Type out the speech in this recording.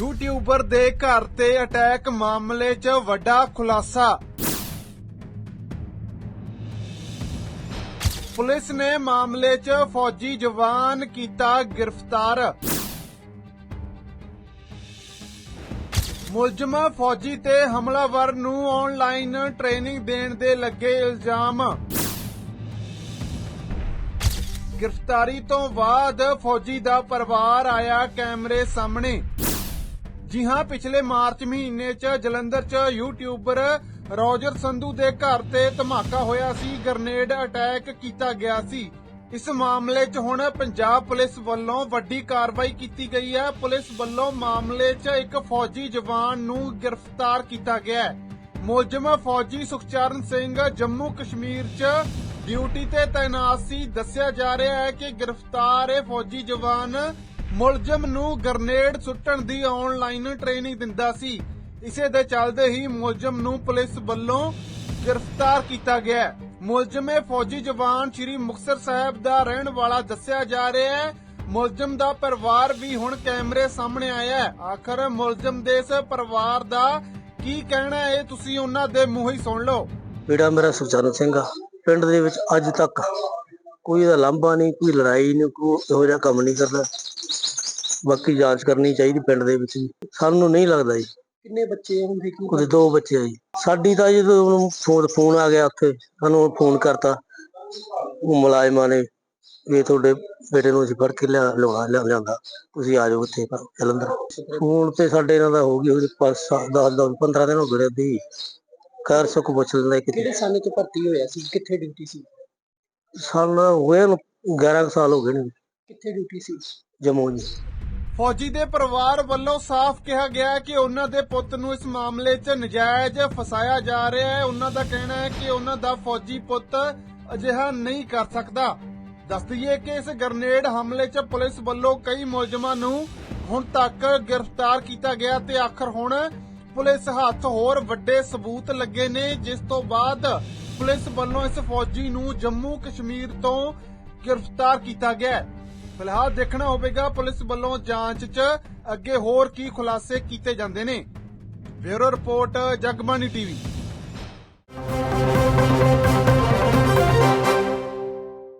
YouTuber ਦੇ ਘਰ ਤੇ ਅਟੈਕ ਮਾਮਲੇ 'ਚ ਵੱਡਾ ਖੁਲਾਸਾ। ਪੁਲਿਸ ਨੇ ਮਾਮਲੇ 'ਚ ਫੌਜੀ ਜਵਾਨ ਕੀਤਾ ਗ੍ਰਿਫਤਾਰ। ਮੁਲਜ਼ਮ ਫੌਜੀ ਤੇ ਹਮਲਾਵਰ ਨੂੰ ਆਨਲਾਈਨ ਟ੍ਰੇਨਿੰਗ ਦੇਣ ਦੇ ਲੱਗੇ ਇਲਜ਼ਾਮ। ਗ੍ਰਿਫਤਾਰੀ ਤੋਂ ਬਾਅਦ ਫੌਜੀ ਦਾ ਪਰਿਵਾਰ ਆਇਆ ਕੈਮਰੇ ਸਾਹਮਣੇ। ਜੀ ਹਾਂ, ਪਿਛਲੇ ਮਾਰਚ ਮਹੀਨੇ 'ਚ ਜਲੰਧਰ 'ਚ ਯੂਟਿਊਬਰ ਰੋਜਰ ਸੰਧੂ ਦੇ ਘਰ ਤੇ ਧਮਾਕਾ ਹੋਇਆ ਸੀ। ਗ੍ਰਨੇਡ ਅਟੈਕ ਕੀਤਾ ਗਿਆ ਸੀ। ਇਸ ਮਾਮਲੇ 'ਚ ਹੁਣ ਪੰਜਾਬ ਪੁਲਿਸ ਵੱਲੋਂ ਵੱਡੀ ਕਾਰਵਾਈ ਕੀਤੀ ਗਈ ਹੈ। ਪੁਲਿਸ ਵੱਲੋਂ ਮਾਮਲੇ 'ਚ ਇੱਕ ਫੌਜੀ ਜਵਾਨ ਨੂੰ ਗ੍ਰਿਫਤਾਰ ਕੀਤਾ ਗਿਆ ਹੈ। ਮੁਲਜ਼ਮ ਫੌਜੀ ਸੁਖਚਰਨ ਸਿੰਘ ਜੰਮੂ ਕਸ਼ਮੀਰ 'ਚ ਡਿਊਟੀ ਤੇ ਤਾਇਨਾਤ ਸੀ। ਦੱਸਿਆ ਜਾ ਰਿਹਾ ਹੈ ਕਿ ਗ੍ਰਿਫਤਾਰ ਇਹ ਫੌਜੀ ਜਵਾਨ ਮੁਲਜ਼ਮ ਨੂੰ ਗ੍ਰਨੇਡ ਸੁੱਟਣ ਦੀ ਆਨਲਾਈਨ ਟ੍ਰੇਨਿੰਗ ਦਿੰਦਾ ਸੀ। ਇਸੇ ਦੇ ਚੱਲਦੇ ਹੀ ਮੁਲਜ਼ਮ ਨੂੰ ਪੁਲਿਸ ਵੱਲੋਂ ਗ੍ਰਿਫਤਾਰ ਕੀਤਾ ਗਿਆ। ਮੁਲਜ਼ਮ ਇਹ ਫੌਜੀ ਜਵਾਨ ਸ੍ਰੀ ਮੁਕਤਸਰ ਸਾਹਿਬ ਦਾ ਰਹਿਣ ਵਾਲਾ ਦੱਸਿਆ ਜਾ ਰਿਹਾ ਹੈ। ਮੁਲਜ਼ਮ ਦਾ ਪਰਿਵਾਰ ਵੀ ਹੁਣ ਕੈਮਰੇ ਸਾਹਮਣੇ ਆਇਆ ਹੈ। ਆਖਰ ਮੁਲਜ਼ਮ ਦੇ ਇਸ ਪਰਿਵਾਰ ਦਾ ਕੀ ਕਹਿਣਾ ਹੈ ਤੁਸੀਂ ਉਹਨਾਂ ਦੇ ਮੂੰਹ ਹੀ ਸੁਣ ਲਓ। ਬੇਟਾ, ਮੇਰਾ ਸੁਚਰਨ ਸਿੰਘ ਆ। ਪਿੰਡ ਦੇ ਵਿੱਚ ਅੱਜ ਤੱਕ ਕੋਈ ਇਹਦਾ ਲਾਂਭਾ ਨਹੀਂ, ਕੋਈ ਲੜਾਈ ਨਹੀਂ, ਕੋਈ ਇਹੋ ਜਿਹਾ ਕੰਮ ਨਹੀਂ ਕਰਦਾ। ਬਾਕੀ ਜਾਂਚ ਕਰਨੀ ਚਾਹੀਦੀ ਪਿੰਡ ਦੇ ਵਿੱਚ ਸਾਨੂੰ ਨਹੀਂ ਲੱਗਦਾ ਜੀ। ਕਿੰਨੇ ਬੱਚੇ ਹੁੰਦੇ ਕੀ ਉਹਦੇ ਦੋ ਬੱਚੇ ਆ ਜੀ। ਸਾਡੀ ਤਾਂ ਜਦੋਂ ਉਹਨੂੰ ਫੋਨ ਫੋਨ ਆ ਗਿਆ ਉੱਥੇ ਸਾਨੂੰ ਫੋਨ ਕਰਤਾ। ਉਹ ਮੁਲਾਜ਼ਮਾਂ ਨੇ ਵੀ ਤੁਹਾਡੇ ਬੇਟੇ ਨੂੰ ਅਸੀਂ ਫੜ ਕੇ ਲਿਆ ਲਿਆਉਣਾ ਲਿਆ- ਲਿਆਂਦਾ ਤੁਸੀਂ ਆ ਜਾਓ ਇੱਥੇ ਜਲੰਧਰ। ਫੋਨ ਤੇ ਸਾਡੇ ਇਹਨਾਂ ਦਾ ਹੋ ਗਈ ਹੋਈ 5 7 10 10 15 ਦਿਨ ਹੋ ਗਏ ਦੀ ਖੈਰ ਸੁੱਖ ਪੁੱਛ ਲੈਂਦਾ ਕਿਤੇ ਕਿਹੜੇ ਸਾਲ ਚ ਭਰਤੀ ਹੋਇਆ ਸੀ? ਕਿੱਥੇ ਡਿਊਟੀ ਸੀ? ਸਾਲ ਹੋਏ ਨੂੰ 11 ਕੁ ਸਾਲ ਹੋ ਗਏ ਨੇ ਕਿੱਥੇ ਡਿਊਟੀ ਸੀ? ਜੰਮੂ ਜੀ। ਫੌਜੀ ਦੇ ਪਰਿਵਾਰ ਵੱਲੋਂ ਸਾਫ਼ ਕਿਹਾ ਗਿਆ ਹੈ ਕਿ ਉਹਨਾਂ ਦੇ ਪੁੱਤ ਨੂੰ ਇਸ ਮਾਮਲੇ 'ਚ ਨਜਾਇਜ਼ ਫਸਾਇਆ ਜਾ ਰਿਹਾ ਹੈ। ਉਹਨਾਂ ਦਾ ਕਹਿਣਾ ਹੈ ਕਿ ਉਹਨਾਂ ਦਾ ਫੌਜੀ ਪੁੱਤ ਅਜਿਹਾ ਨਹੀਂ ਕਰ ਸਕਦਾ। ਦੱਸ ਦਈਏ ਕਿ ਇਸ ਗ੍ਰਨੇਡ ਹਮਲੇ 'ਚ ਪੁਲਿਸ ਵੱਲੋਂ ਕਈ ਮੁਲਜ਼ਮਾਂ ਨੂੰ ਹੁਣ ਤੱਕ ਗ੍ਰਿਫਤਾਰ ਕੀਤਾ ਗਿਆ ਤੇ ਆਖਰ ਹੁਣ ਪੁਲਿਸ ਹੱਥ ਹੋਰ ਵੱਡੇ ਸਬੂਤ ਲੱਗੇ ਨੇ, ਜਿਸ ਤੋਂ ਬਾਅਦ ਪੁਲਿਸ ਵੱਲੋਂ ਇਸ ਫੌਜੀ ਨੂੰ ਜੰਮੂ ਕਸ਼ਮੀਰ ਤੋਂ ਗ੍ਰਿਫਤਾਰ ਕੀਤਾ ਗਿਆ ਫਿਲਹਾਲ ਦੇਖਣਾ ਹੋਵੇਗਾ ਪੁਲਿਸ ਵੱਲੋਂ ਜਾਂਚ 'ਚ ਅੱਗੇ ਹੋਰ ਕੀ ਖੁਲਾਸੇ ਕੀਤੇ ਜਾਂਦੇ ਨੇ। Bureau report, Jagbani TV.